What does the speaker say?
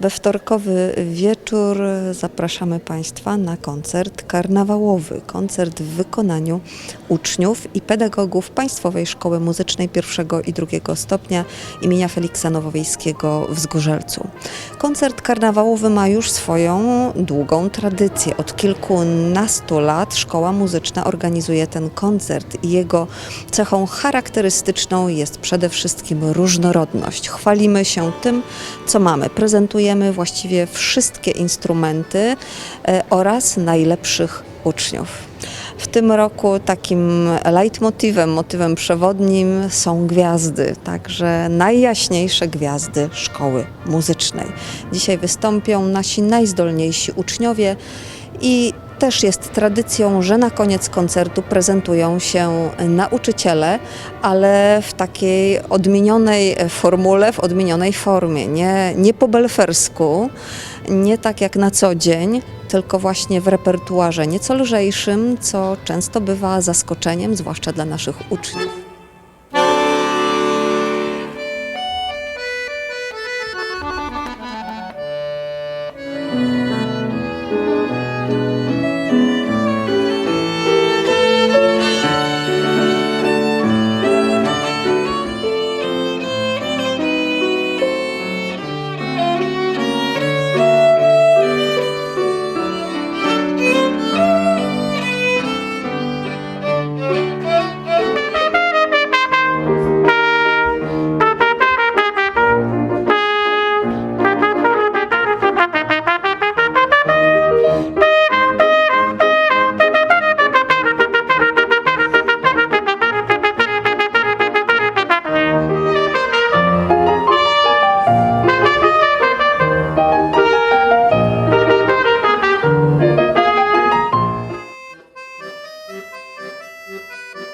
We wtorkowy wieczór zapraszamy Państwa na koncert karnawałowy. Koncert w wykonaniu uczniów i pedagogów Państwowej Szkoły Muzycznej pierwszego i drugiego stopnia imienia Feliksa Nowowiejskiego w Zgorzelcu. Koncert karnawałowy ma już swoją długą tradycję. Od kilkunastu lat Szkoła Muzyczna organizuje ten koncert i jego cechą charakterystyczną jest przede wszystkim różnorodność. Chwalimy się tym, co mamy. Prezentujemy właściwie wszystkie instrumenty e, oraz najlepszych uczniów. W tym roku takim leitmotywem, motywem przewodnim są gwiazdy, także najjaśniejsze gwiazdy szkoły muzycznej. Dzisiaj wystąpią nasi najzdolniejsi uczniowie i też jest tradycją, że na koniec koncertu prezentują się nauczyciele, ale w takiej odmienionej formule, w odmienionej formie, nie, nie po belfersku, nie tak jak na co dzień, tylko właśnie w repertuarze nieco lżejszym, co często bywa zaskoczeniem, zwłaszcza dla naszych uczniów. Música